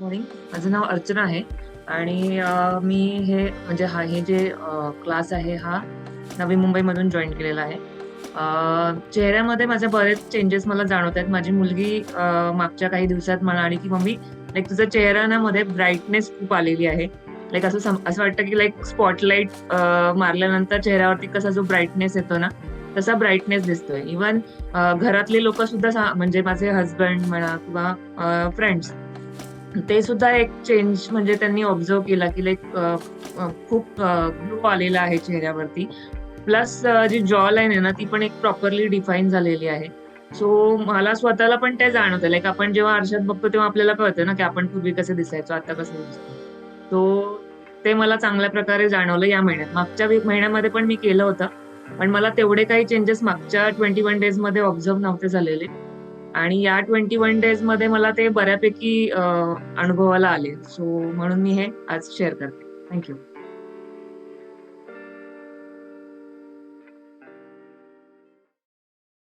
Morning माझं नाव अर्चना आहे. आणि मी हे म्हणजे हा हे जे क्लास आहे हा नवी मुंबईमधून जॉईन केलेला आहे. चेहऱ्यामध्ये माझे बरेच चेंजेस मला जाणवत आहेत माझी मुलगी मागच्या काही दिवसात म्हणाली की मम्मी लाईक तुझ्या चेहरा ना मध्ये ब्राईटनेस खूप आलेली आहे. लाईक असं सम- असं वाटतं की लाईक स्पॉटलाईट मारल्यानंतर चेहऱ्यावरती कसा जो ब्राईटनेस येतो ना तसा ब्राईटनेस दिसतोय. इवन घरातले लोक सुद्धा सा- म्हणजे माझे हसबंड म्हणा किंवा फ्रेंड्स ते सुद्धा एक चेंज म्हणजे त्यांनी ऑब्झर्व केला की लाईक खूप ग्लो आलेला आहे चेहऱ्यावरती. प्लस जी जॉ लाईन आहे ना ती पण एक प्रॉपरली डिफाईन झालेली आहे. सो मला स्वतःला पण ते जाणवतं लाईक आपण जेव्हा आरशात बघतो तेव्हा आपल्याला कळतं ना की आपण पूर्वी कसे दिसायचो आता कसं दिसतो तो ते मला चांगल्या प्रकारे जाणवलं या महिन्यात. मागच्या महिन्यामध्ये पण मी केलं होतं. पण मला तेवढे काही चेंजेस मागच्या ट्वेंटी वन डेजमध्ये ऑब्झर्व नव्हते झालेले. आणि या ट्वेंटी वन डेजमध्ये मला ते बऱ्यापैकी अनुभवाला आले. सो म्हणून मी हे आज शेअर करते. थँक्यू